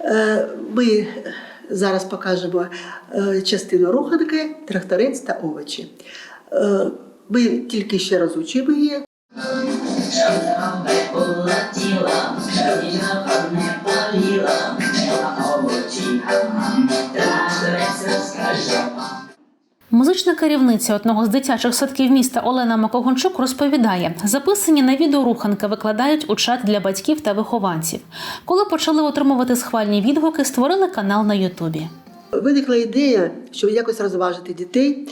Е, Ми зараз покажемо е, частину руханки, тракторець та овочі. Е, Ми тільки ще її. не боліла, на овочі, тракторець. Музична керівниця одного з дитячих садків міста Олена Макогончук розповідає, записані на відео руханки викладають у чат для батьків та вихованців. Коли почали отримувати схвальні відгуки, створили канал на Ютубі. Виникла ідея, щоб якось розважити дітей,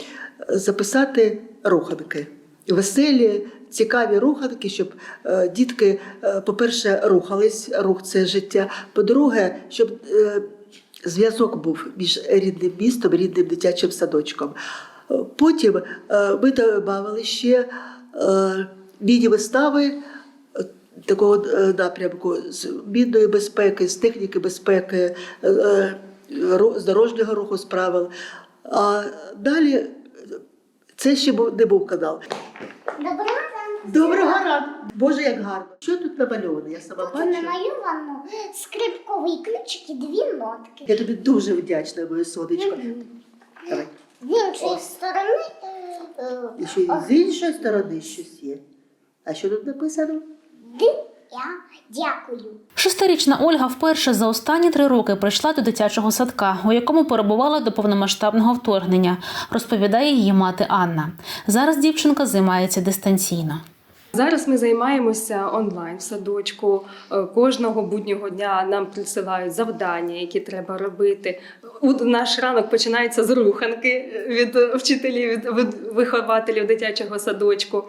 записати руханки. Веселі, цікаві руханки, щоб е, дітки, е, по-перше, рухались, рух це життя. По-друге, щоб е, зв'язок був між рідним містом, рідним дитячим садочком. Е, Потім е, ми додавали ще е, міні-вистави такого напрямку з мінної безпеки, з техніки безпеки, з дорожнього руху, з правил. А далі це ще не був канал. Ранку. Доброго ранку! Боже, як гарно! Що тут намальовано? Я сама Тут бачу. намальовано скрипковий ключик і дві нотки. Я тобі дуже вдячна, моє сонечко. Давай. З іншої сторони е, І ще й з іншої сторони щось є. А що тут написано? ди я дякую. Шестирічна Ольга вперше за останні три роки прийшла до дитячого садка, у якому перебувала до повномасштабного вторгнення, розповідає її мати Анна. Зараз дівчинка займається дистанційно. Зараз ми займаємося онлайн в садочку. Е, Кожного буднього дня нам присилають завдання, які треба робити. У- Наш ранок починається з руханки від вчителів, від вихователів дитячого садочку.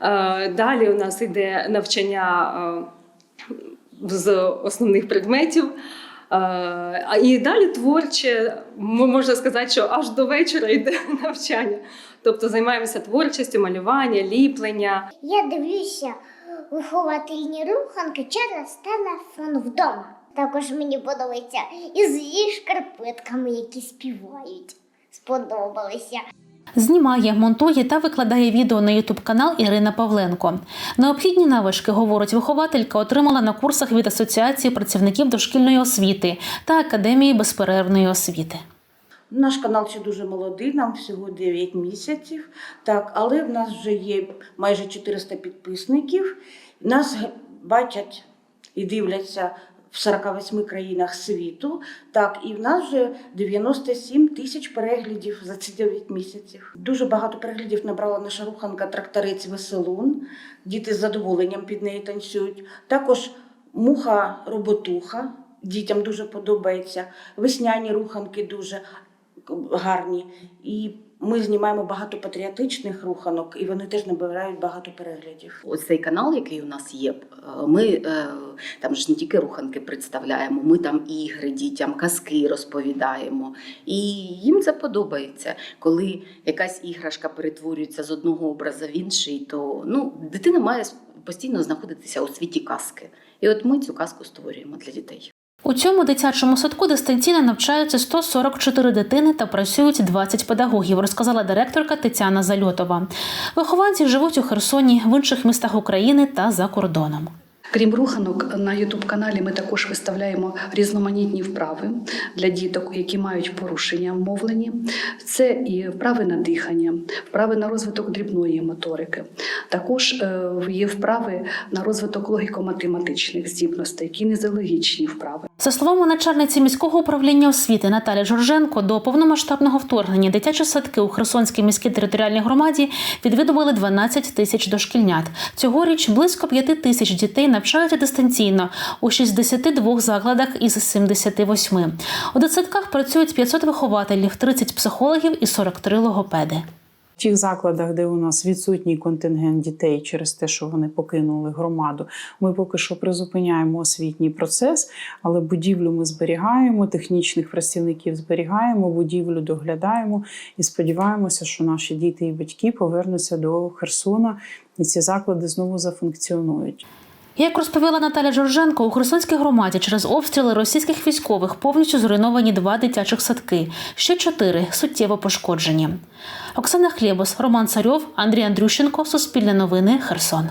Е, Далі у нас йде навчання е, з основних предметів. Е, і далі творче, можна сказати, що аж до вечора йде навчання. Тобто займаємося творчістю, малювання, ліплення. Я дивлюся виховательні руханки через телефон вдома. Також мені подобається і з її шкарпетками, які співають. Сподобалися. Знімає, монтує та викладає відео на Ютуб канал Ірина Павленко. Необхідні навички, говорить вихователька, отримала на курсах від Асоціації працівників дошкільної освіти та Академії безперервної освіти. Наш канал ще дуже молодий, нам всього 9 місяців, так, але в нас вже є майже 400 підписників. Нас бачать і дивляться в 48 країнах світу. Так, і в нас вже 97 тисяч переглядів за ці 9 місяців. Дуже багато переглядів набрала наша руханка Тракторець Веселун. Діти з задоволенням під неї танцюють. Також муха роботуха. Дітям дуже подобається. Весняні руханки дуже гарні. І ми знімаємо багато патріотичних руханок, і вони теж набирають багато переглядів. Ось цей канал, який у нас є, е, ми е, там ж не тільки руханки представляємо, ми там ігри дітям, казки розповідаємо. І їм це подобається. Коли якась іграшка перетворюється з одного образу в інший, то ну, дитина має постійно знаходитися у світі казки. І от ми цю казку створюємо для дітей. У цьому дитячому садку дистанційно навчаються 144 дитини та працюють 20 педагогів, розказала директорка Тетяна Зальотова. Вихованці живуть у Херсоні, в інших містах України та за кордоном. Крім руханок, на youtube каналі ми також виставляємо різноманітні вправи для діток, які мають порушення в мовленні. Це і вправи на дихання, вправи на розвиток дрібної моторики. Також е, є вправи на розвиток логіко-математичних здібностей, кінезіологічні вправи. За словами начальниці міського управління освіти Наталі Жорженко, до повномасштабного вторгнення дитячі садки у Херсонській міській територіальній громаді відвідували 12 тисяч дошкільнят. Цьогоріч близько 5 тисяч дітей навчаються дистанційно у 62 закладах із 78. У дитсадках працюють 500 вихователів, 30 психологів і 43 логопеди. В тих закладах, де у нас відсутній контингент дітей через те, що вони покинули громаду, ми поки що призупиняємо освітній процес, але будівлю ми зберігаємо, технічних працівників зберігаємо, будівлю доглядаємо і сподіваємося, що наші діти і батьки повернуться до Херсона, і ці заклади знову зафункціонують. Як розповіла Наталя Жорженко, у Херсонській громаді через обстріли російських військових повністю зруйновані два дитячих садки, ще чотири суттєво пошкоджені. Оксана Хлєбос, Роман Царьов, Андрій Андрющенко, Суспільне новини, Херсон.